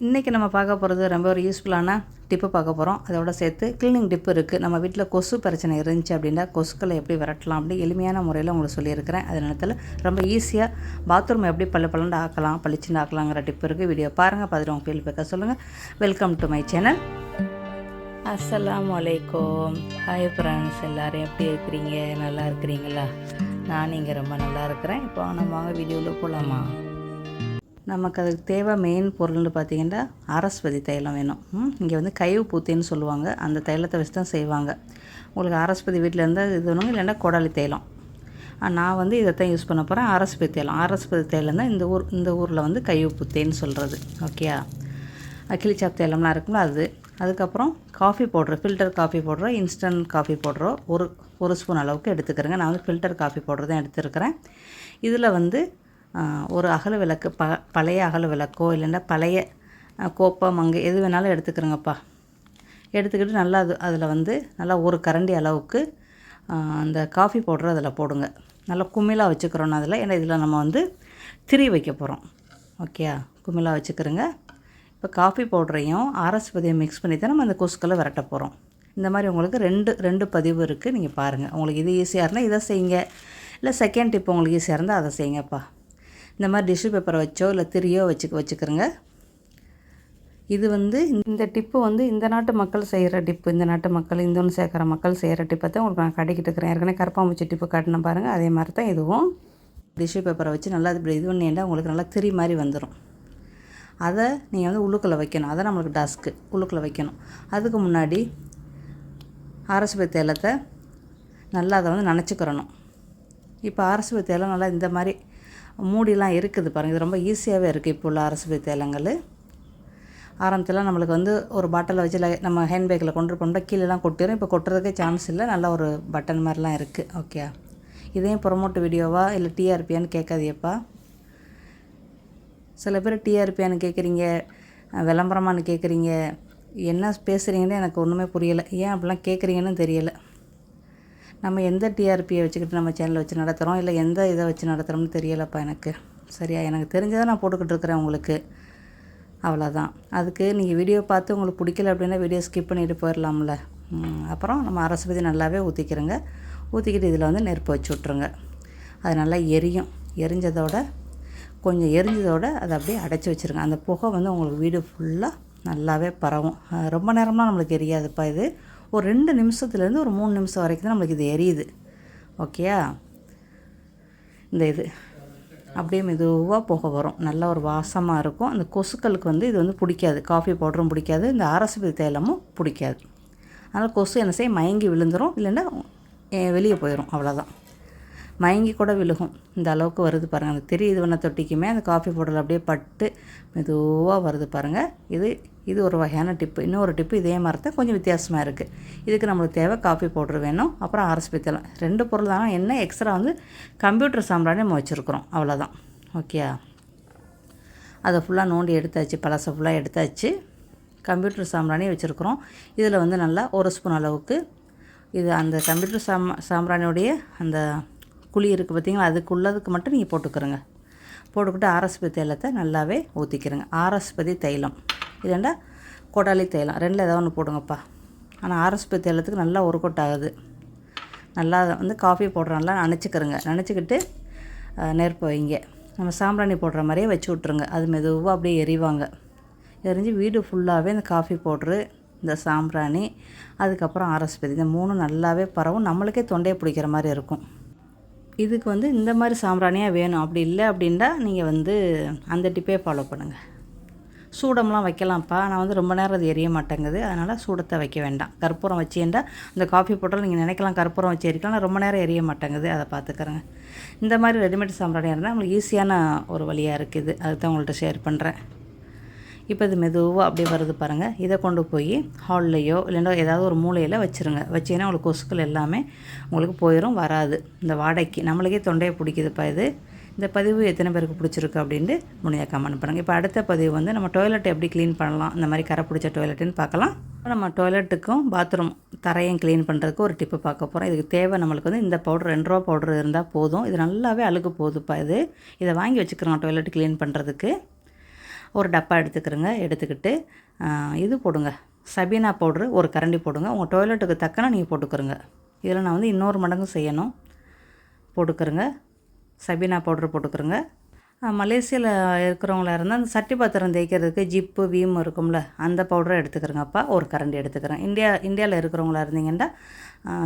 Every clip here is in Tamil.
இன்றைக்கி நம்ம பார்க்க போகிறது ரொம்ப ஒரு யூஸ்ஃபுல்லான டிப்பு பார்க்க போகிறோம் அதோட சேர்த்து க்ளீனிங் டிப்பு இருக்குது நம்ம வீட்டில் கொசு பிரச்சனை இருந்துச்சு அப்படின்னா கொசுக்களை எப்படி விரட்டலாம் அப்படி எளிமையான முறையில் உங்களுக்கு சொல்லியிருக்கிறேன். அது நேரத்தில் ரொம்ப ஈஸியாக பாத்ரூம் எப்படி பல்ல பல்லண்டு ஆக்கலாம் பளிச்சுண்டு ஆக்கலாங்கிற டிப்பு இருக்குது வீடியோ பாருங்கள் பார்த்துட்டு உங்கள் ஃபீல் பேக்க சொல்லுங்கள் வெல்கம் டு மை சேனல் அஸ்லாம் வலைக்கம் ஹாய் ஃப்ரெண்ட்ஸ் எல்லோரும் எப்படி இருக்கிறீங்க? நல்லா இருக்கிறீங்களா? நான் இங்கே ரொம்ப நல்லா இருக்கிறேன். இப்போ நம்ம வாங்க வீடியோவில் போகலாமா நமக்கு அதுக்கு தேவை மெயின் பொருள்னு பார்த்தீங்கன்னா அரஸ்பதி தைலம் வேணும். இங்கே வந்து கைவு பூத்தின்னு சொல்லுவாங்க. அந்த தைலத்தை வச்சு தான் செய்வாங்க. உங்களுக்கு அரஸ்பதி வீட்டில் இருந்தால் இது ஒன்றும் இல்லைன்னா கொடாலி தைலம். நான் வந்து இதைத்தான் யூஸ் பண்ண போகிறேன் அரஸ்பதி தைலம். அரஸ்பதி தைலம் தான் இந்த ஊர் இந்த ஊரில் வந்து கைவு பூத்தேன்னு சொல்கிறது ஓகேயா கிளிச்சாப் தைலம்லாம் இருக்கும்ல அது. அதுக்கப்புறம் காஃபி பவுட்ரு ஃபில்டர் காஃபி பவுட்ரோ இன்ஸ்டன்ட் காஃபி பவுட்ரோ ஒரு ஒரு ஸ்பூன் அளவுக்கு எடுத்துக்கிறேங்க. நான் வந்து ஃபில்டர் காஃபி பவுட்ரு தான் எடுத்துருக்கிறேன். இதில் வந்து ஒரு அகல விளக்கு ப பழைய அகல விளக்கோ இல்லைன்னா பழைய ஆ, மங்கு எது வேணாலும் எடுத்துக்கிறோங்கப்பா. எடுத்துக்கிட்டு நல்லா அது அதில் வந்து நல்லா ஒரு கரண்டி அளவுக்கு அந்த காஃபி பவுடர் அதில் போடுங்க. நல்லா குமிழாக வச்சுக்கிறோம் அதில் ஏன்னா இதில் நம்ம வந்து திரி வைக்க போகிறோம் ஓகே குமிழாக வச்சுக்கிறோங்க. இப்போ காஃபி பவுடரையும் ஆரஸ்பதியை மிக்ஸ் பண்ணி தான் நம்ம அந்த கொசுக்களை விரட்ட போகிறோம் இந்த மாதிரி உங்களுக்கு ரெண்டு ரெண்டு பதிவு இருக்குது நீங்கள் பாருங்கள் உங்களுக்கு இது ஈஸியாக இருந்தால் இதை செய்யுங்க. இல்லை செகண்ட் டிப் உங்களுக்கு ஈஸியாக இருந்தால் அதை செய்யுங்கப்பா. இந்த மாதிரி டிஷ்யூ பேப்பரை வச்சோ இல்லை திரியோ வச்சு வச்சுக்கிறோங்க. இது வந்து இந்த டிப்பு வந்து இந்த நாட்டு மக்கள் செய்கிற டிப்பு இந்த நாட்டு மக்கள் இந்தோன்னு சேர்க்குற மக்கள் செய்கிற டிப்பை தான் உங்களுக்கு நான் கடைக்கிட்டு இருக்கிறேன் ஏற்கனவே கரப்பாம்பூச்சி டிப்பு காட்டின பாருங்கள் அதே மாதிரி தான் இதுவும். டிஷ்யூ பேப்பரை வச்சு நல்லா இப்படி இது பண்ணிண்டா உங்களுக்கு நல்லா திரி மாதிரி வந்துடும் அதை நீங்கள் வந்து உள்ளுக்குள்ளே வைக்கணும். அதை நம்மளுக்கு டஸ்க்கு உள்ளுக்குள்ளே வைக்கணும். அதுக்கு முன்னாடி ஆரஸ்பதி தேலத்தை நல்லா அதை வந்து நினச்சிக்கிறணும். இப்போ ஆரஸ்பதி தைலம் நல்லா இந்த மாதிரி மூடிலாம் இருக்குது பாருங்கள் இது ரொம்ப ஈஸியாகவே இருக்குது இப்போ உள்ள அரசு தேலங்கள் ஆரம்பத்தில் நம்மளுக்கு வந்து ஒரு பாட்டில் வச்சு நம்ம ஹேண்ட் பேக்கில் கொண்டு போனோம்னா கீழெல்லாம் கொட்டிடும் இப்போ கொட்டுறதுக்கே சான்ஸ் இல்லை. நல்லா ஒரு பட்டன் மாதிரிலாம் இருக்குது ஓகே இதையும் ப்ரொமோட் வீடியோவா இல்லை டிஆர்பியான்னு கேட்காதியப்பா. சில பேர் டிஆர்பியான்னு கேட்குறீங்க. விளம்பரமானு விளம்பரமான்னு கேட்குறீங்க. என்ன பேசுகிறீங்கன்னு எனக்கு ஒன்றுமே புரியலை. ஏன் அப்படிலாம் கேட்குறீங்கன்னு தெரியலை. நம்ம எந்த டிஆர்பியை வச்சுக்கிட்டு நம்ம சேனலை வச்சு நடத்துகிறோம் இல்லை எந்த இதை வச்சு நடத்துகிறோம்னு தெரியலப்பா எனக்கு. சரியா? எனக்கு தெரிஞ்சதை நான் போட்டுக்கிட்டு இருக்கிறேன் உங்களுக்கு. அவ்வளோதான் அதுக்கு நீங்கள் வீடியோ பார்த்து உங்களுக்கு பிடிக்கல அப்படின்னா வீடியோ ஸ்கிப் பண்ணிட்டு போயிடலாம்ல அப்புறம் நம்ம அரசு பதி நல்லாவே ஊற்றிக்கிறோங்க ஊற்றிக்கிட்டு இதில் வந்து நெருப்பு வச்சு விட்ருங்க அது நல்லா எரியும். எரிஞ்சதோட கொஞ்சம் எரிஞ்சதோட அதை அப்படியே அடைச்சி வச்சுருங்க. அந்த புகை வந்து உங்களுக்கு வீடு ஃபுல்லாக நல்லாவே பரவும். ரொம்ப நேரம்லாம் நம்மளுக்கு எரியாதுப்பா இது. ஒரு ரெண்டு நிமிஷத்துலேருந்து ஒரு மூணு நிமிஷம் வரைக்கும் தான் நம்மளுக்கு இது எரியுது. ஓகேயா இந்த இது. அப்படியே மெதுவாக புகை வரும். நல்ல ஒரு வாசமாக இருக்கும். அந்த கொசுக்களுக்கு வந்து இது வந்து பிடிக்காது. காஃபி பவுடரும் பிடிக்காது. இந்த அரசுபதி தைலமும் பிடிக்காது. அதனால் கொசு என்ன செய்யும்? மயங்கி விழுந்துடும் இல்லைன்னா வெளியே போயிடும் அவ்வளோதான் மயங்கி கூட விழுகும். இந்த அளவுக்கு வருது பாருங்கள் அந்த திரி இது தொட்டிக்குமே அந்த காஃபி பவுடர் அப்படியே பட்டு மெதுவாக வருது பாருங்கள் இது இது ஒரு வகையான டிப்பு. இன்னொரு டிப்பு இதே மாதிரி தான் கொஞ்சம் வித்தியாசமாக இருக்குது இதுக்கு நம்மளுக்கு தேவை காஃபி பவுடர் வேணும். அப்புறம் ஆர்எஸ்பி தைலம் ரெண்டு பொருள் தான். என்ன எக்ஸ்ட்ரா வந்து கம்ப்யூட்டர் சாம்பிராணி நம்ம வச்சுருக்குறோம். அவ்வளோதான் ஓகேயா அதை ஃபுல்லாக நோண்டி எடுத்தாச்சு. பழசை ஃபுல்லாக எடுத்தாச்சு. கம்ப்யூட்டர் சாம்பிராணி வச்சுருக்குறோம். இதில் வந்து நல்லா ஒரு ஸ்பூன் அளவுக்கு இது அந்த கம்ப்யூட்டர் சாம் சாம்பிராணியோடைய அந்த குழி இருக்குது பார்த்திங்களா? அதுக்குள்ளதுக்கு மட்டும் நீங்கள் போட்டுக்கிறோங்க. போட்டுக்கிட்டு ஆரஸ்பதி தைலத்தை நல்லாவே ஊற்றிக்கிறோங்க ஆரஸ்பதி தைலம். இதெண்டா கொடாலி தைலம் ரெண்டில் ஏதாவது ஒன்று போடுங்கப்பா. ஆனால் ஆர்எஸ்பி தைலத்துக்கு நல்லா ஒரு கொட்டை ஆகுது. நல்லா வந்து காஃபி போடுற நல்லா நினச்சிக்கிட்டு நெருப்பு வைங்க. நம்ம சாம்பிராணி போடுற மாதிரியே வச்சு விட்ருங்க அது மெதுவாக அப்படியே எரிவாங்க. எரிஞ்சு வீடு ஃபுல்லாகவே இந்த காஃபி பவுட்ரு இந்த சாம்பிராணி அதுக்கப்புறம் ஆரஸ்பதி இந்த மூணும் நல்லாவே பரவும். நம்மளுக்கே தொண்டையை பிடிக்கிற மாதிரி இருக்கும். இதுக்கு வந்து இந்த மாதிரி சாம்பிராணியாக வேணும். அப்படி இல்லை அப்படின்னா நீங்கள் வந்து அந்த டிப்பே ஃபாலோ பண்ணுங்கள் சூடம்லாம் வைக்கலாம்ப்பா. நான் வந்து ரொம்ப நேரம் அது எரிய மாட்டேங்குது. அதனால் சூடத்தை வைக்க வேண்டாம். கற்பூரம் வச்சுருந்தா இந்த காஃபி போட்டால் நீங்கள் நினைக்கலாம் கற்பூரம் வச்சு எரிக்கலாம். ஆனால் ரொம்ப நேரம் எரிய மாட்டேங்குது. அதை பார்த்துக்கிறேங்க. இந்த மாதிரி ரெடிமேட் சாம்பிராணியாக இருந்தால் நம்மளுக்கு ஈஸியான ஒரு வழியாக இருக்குது. அதுதான் உங்கள்கிட்ட ஷேர் பண்ணுறேன் இப்போ இது மெதுவாக அப்படியே வருது பாருங்கள் இதை கொண்டு போய் ஹால்லையோ இல்லைன்னா ஏதாவது ஒரு மூலையில் வச்சுருங்க. வச்சீங்கன்னா உங்களுக்கு கொசுக்கள் எல்லாமே உங்களுக்கு போயிடும் வராது. இந்த வாடகைக்கு நம்மளுக்கே தொண்டையை பிடிக்குதுப்பா இது. இந்த பதிவு எத்தனை பேருக்கு பிடிச்சிருக்கு அப்படின்ட்டு முடிஞ்ச கமெண்ட் பண்ணுங்கள் இப்போ அடுத்த பதிவு வந்து நம்ம டாய்லெட் எப்படி க்ளீன் பண்ணலாம் இந்த மாதிரி கரை பிடிச்ச டாய்லெட்டுன்னு பார்க்கலாம். நம்ம டாய்லெட்டுக்கும் பாத்ரூம் தரையும் க்ளீன் பண்ணுறதுக்கு ஒரு டிப்பு பார்க்க போகிறோம் இதுக்கு தேவை நம்மளுக்கு வந்து இந்த பவுடர் ரெண்டு ரூபா பவுடர் இருந்தால் போதும். இது நல்லாவே அழுக்கு போகுதுப்பா இது. இதை வாங்கி வச்சுக்கிறோம் டாய்லெட் க்ளீன் பண்ணுறதுக்கு ஒரு டப்பா எடுத்துக்கிறோங்க எடுத்துக்கிட்டு இது போடுங்க. சபீனா பவுட்ரு ஒரு கரண்டி போடுங்க. உங்கள் டாய்லெட்டுக்கு தக்கன நீங்கள் போட்டுக்கிறோங்க இதில் நான் வந்து இன்னொரு மடங்கு செய்யணும். போட்டுக்கிறோங்க. சபீனா பவுட்ரு போட்டுக்கிறோங்க. மலேசியாவில் இருக்கிறவங்களா இருந்தால் அந்த சட்டி பாத்திரம் தேய்க்கிறதுக்கு ஜிப்பு வீம் இருக்கும்ல அந்த பவுடரை எடுத்துக்கிறேங்கப்பா. ஒரு கரண்டி எடுத்துக்கிறேன். இந்தியா இந்தியாவில் இருக்கிறவங்களா இருந்தீங்கன்னா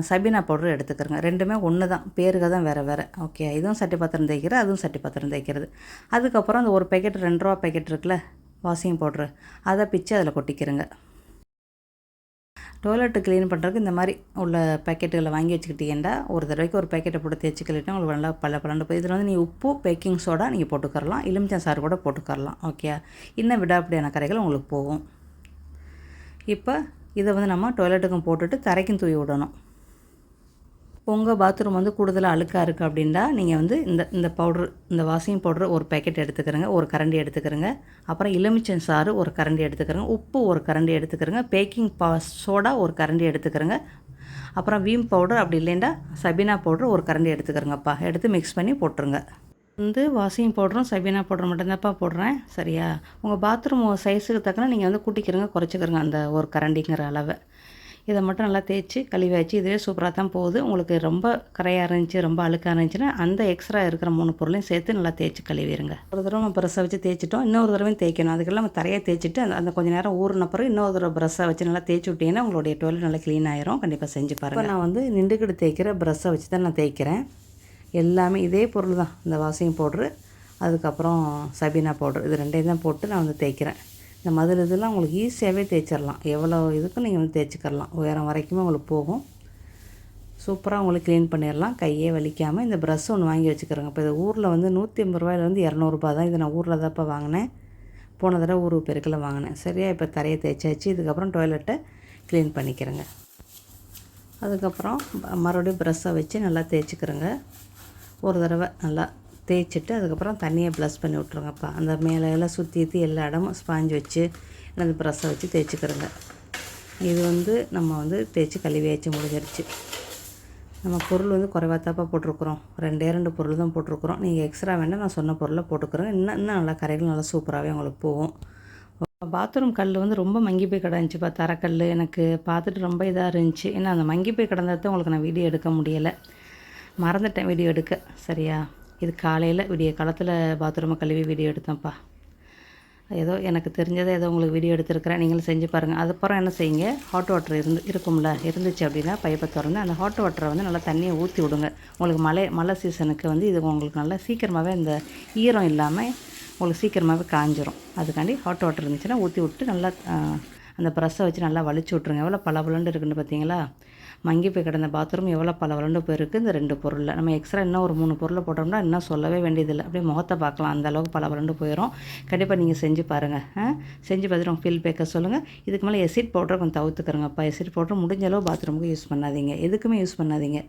சபீனா பவுடர் எடுத்துக்கிறேங்க. ரெண்டுமே ஒன்று தான் பேருக்கு தான் வேறு வேறு. ஓகே இதுவும் சட்டி பாத்திரம் தேய்க்கிறது அதுவும் சட்டி பாத்திரம் தேய்க்கிறது. அதுக்கப்புறம் அந்த ஒரு பேக்கெட் ரெண்டு ரூபா பேக்கெட் இருக்குல்ல வாஷிங் பவுட்ரு அதை பிச்சு அதில் கொட்டிக்கிறேங்க. டாய்லெட்டு க்ளீன் பண்ணுறதுக்கு இந்த மாதிரி உள்ள பேக்கெட்டுகளை வாங்கி வச்சுக்கிட்டீங்கன்னா ஒரு தடவைக்கு ஒரு பேக்கெட்டை போட்டு தேய்ச்சி உங்களுக்கு நல்லா பல பலண்டு போய் இதில் வந்து நீ உப்பு பேக்கிங் சோடா நீங்கள் போட்டுக்கரலாம் எலுமிச்சம் சாறு கூட போட்டுக்கரலாம் ஓகே இன்னும் விடாப்படியான கரைகள் உங்களுக்கு போகும். இப்போ இதை வந்து நம்ம டாய்லெட்டுக்கும் போட்டுட்டு தரைக்கும் தூவி விடணும். உங்கள் பாத்ரூம் வந்து கூடுதலாக அழுக்காக இருக்குது அப்படின்னா நீங்கள் வந்து இந்த இந்த பவுட்ரு இந்த வாஷிங் பவுட்ரு ஒரு பேக்கெட் எடுத்துக்கிறங்க ஒரு கரண்டி எடுத்துக்கிறங்க. அப்புறம் எலுமிச்சம் சாறு ஒரு கரண்டி எடுத்துக்கிறங்க உப்பு ஒரு கரண்டி எடுத்துக்கிறங்க பேக்கிங் பா சோடா ஒரு கரண்டி எடுத்துக்கிறங்க. அப்புறம் வீம் பவுடர் அப்படி இல்லைண்டா சபீனா பவுடர் ஒரு கரண்டி எடுத்துக்கிறங்கப்பா. எடுத்து மிக்ஸ் பண்ணி போட்டுருங்க. வந்து வாஷிங் பவுடரும் சபீனா பவுடர் மட்டும்தான்ப்பா போடுறேன். சரியா? உங்கள் பாத்ரூம் சைஸுக்கு தக்கன நீங்கள் வந்து கூட்டிக்கிறங்க குறைச்சிக்கிறங்க அந்த ஒரு கரண்டிங்கிற அளவை. இதை மட்டும் நல்லா தேய்ச்சி கழுவியாச்சு இதுவே சூப்பராக தான் போகுது. உங்களுக்கு ரொம்ப கரையாக இருந்துச்சு ரொம்ப அழுக்காக இருந்துச்சுன்னா அந்த எக்ஸ்ட்ரா இருக்கிற மூணு பொருளையும் சேர்த்து நல்லா தேய்ச்சி கழுவிடுங்க ஒரு தடவை நம்ம ப்ரெஷ்ஷை வச்சு தேய்ச்சிட்டோம் இன்னொரு தடவையும் தேய்க்கணும். அதுக்கெல்லாம் நம்ம தரையை தேய்ச்சிட்டு அந்த அந்த கொஞ்சம் நேரம் ஊறின பிறகு இன்னொரு தடவை ப்ரெஷ்ஷை வச்சு நல்லா தேய்ச்சி விட்டீங்கன்னா உங்களுடைய டாய்லெட் நல்லா க்ளீன் ஆயிரும். கண்டிப்பாக செஞ்சு பாருங்கள் நான் வந்து நின்றுக்கிட்டு தேய்க்கிற ப்ரெஷ்ஷை வச்சு தான் நான் தேய்க்கிறேன். எல்லாமே இதே பொருள் தான். இந்த வாஷிங் பவுட்ரு அதுக்கப்புறம் சபீனா பவுட்ரு இது ரெண்டையும் தான் போட்டு நான் வந்து தேய்க்கிறேன். இந்த மதுரை இதெல்லாம் உங்களுக்கு ஈஸியாகவே தேய்ச்சிடலாம் எவ்வளோ இதுக்கும் நீங்கள் வந்து தேய்ச்சிக்கிறலாம் உயரம் வரைக்குமே உங்களுக்கு போகும். சூப்பராக உங்களுக்கு க்ளீன் பண்ணிடலாம் கையே வலிக்காமல் இந்த ப்ரஷ் ஒன்று வாங்கி வச்சுக்கிறேங்க. இப்போ இது ஊரில் வந்து நூற்றி ஐம்பது ரூபாயிலேருந்து இரநூறுபா தான். இது நான் ஊரில் தான்ப்பா வாங்கினேன். போன தடவை ஊர் பெருக்கில் வாங்கினேன். சரியாக இப்போ தரையை தேய்ச்சாச்சு. இதுக்கப்புறம் டாய்லெட்டை க்ளீன் பண்ணிக்கிறேங்க. அதுக்கப்புறம் மறுபடியும் ப்ரெஷ்ஷை வச்சு நல்லா தேய்ச்சிக்கிறேங்க. ஒரு தடவை நல்லா தேய்ச்சிட்டு அதுக்கப்புறம் தண்ணியை ப்ளஸ் பண்ணி விட்ருங்கப்பா அந்த மேலே எல்லாம் சுற்றி ஊற்றி எல்லா இடமும் ஸ்பாஞ்ச் வச்சு அந்த ப்ரெஸ்ஸை வச்சு தேய்ச்சிக்கிறேங்க. இது வந்து நம்ம வந்து தேய்ச்சி கழுவியாச்சு முடிஞ்சிருச்சு. நம்ம பொருள் வந்து குறைவாத்தாப்பா போட்டிருக்குறோம். ரெண்டே ரெண்டு பொருள் தான் போட்டிருக்குறோம். நீங்கள் எக்ஸ்ட்ரா வேண்டாம் நான் சொன்ன பொருளை போட்டுக்கிறேன். இன்னும் இன்னும் நல்லா கரைகள் நல்லா சூப்பராகவே உங்களுக்கு போகும். பாத்ரூம் கல் வந்து ரொம்ப மங்கி போய் கிடந்துச்சுப்பா. தரக்கல் எனக்கு பார்த்துட்டு ரொம்ப இதாக இருந்துச்சு. ஏன்னா அந்த மங்கி போய் கிடந்ததை உங்களுக்கு நான் வீடியோ எடுக்க முடியலை. மறந்துட்டேன் வீடியோ எடுக்க. சரியா? இது காலையில் விடிய காலத்தில் பாத்ரூமை கழுவி வீடியோ எடுத்தேன்ப்பா. ஏதோ எனக்கு தெரிஞ்சதை ஏதோ உங்களுக்கு வீடியோ எடுத்துருக்கிறேன். நீங்களும் செஞ்சு பாருங்கள் அதுக்கப்புறம் என்ன செய்யுங்க? ஹாட் வாட்டர் இருந்து இருக்கும்ல இருந்துச்சு அப்படின்னா பைப்பை திறந்து அந்த ஹாட் வாட்டரை வந்து நல்லா தண்ணியை ஊற்றி விடுங்க. உங்களுக்கு மழை மழை சீசனுக்கு வந்து இது உங்களுக்கு நல்லா சீக்கிரமாகவே இந்த ஈரம் இல்லாமல் உங்களுக்கு சீக்கிரமாகவே காஞ்சிரும். அதுக்காண்டி ஹாட் வாட்டர் இருந்துச்சுன்னா ஊற்றி விட்டு நல்லா அந்த ப்ரெஸ்ஸை வச்சு நல்லா வலிச்சு விட்ருங்க எவ்வளோ பளபளன்னு இருக்குன்னு பார்த்தீங்களா? மங்கி போய் கிடந்த பாத்ரூம் எவ்வளோ பளபளன்னு போயிருக்கு. இந்த ரெண்டு பொருளில். நம்ம எக்ஸ்ட்ரா இன்னும் ஒரு மூணு பொருளை போட்டோம்னா இன்னும் சொல்லவே வேண்டியதில்லை. அப்படியே முகத்தை பார்க்கலாம். அந்த அளவுக்கு பளபளன்னு போயிடும் கண்டிப்பாக நீங்கள் செஞ்சு பாருங்கள் செஞ்சு பார்த்துட்டு உங்கள் ஃபீல் பேக்க சொல்லுங்கள் இதுக்கு மேலே எசிட் பவுடரை கொஞ்சம் தவிர்த்துக்கிறோங்கப்பா எசிட் பவுடர் முடிஞ்ச அளவு பாத்ரூமுக்கு யூஸ் பண்ணாதீங்க. எதுக்குமே யூஸ் பண்ணாதீங்க.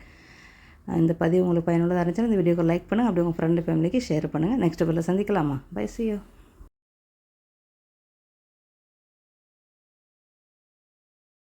இந்த பதிவு உங்களுக்கு பயனுள்ளதாக இருந்துச்சுன்னா இந்த வீடியோக்கு லைக் பண்ணுங்கள் அப்படி உங்கள் ஃப்ரெண்டு ஃபேமிலிக்கு ஷேர் பண்ணுங்கள் நெக்ஸ்ட் பில்ல சந்திக்கலாமா? பை சியோ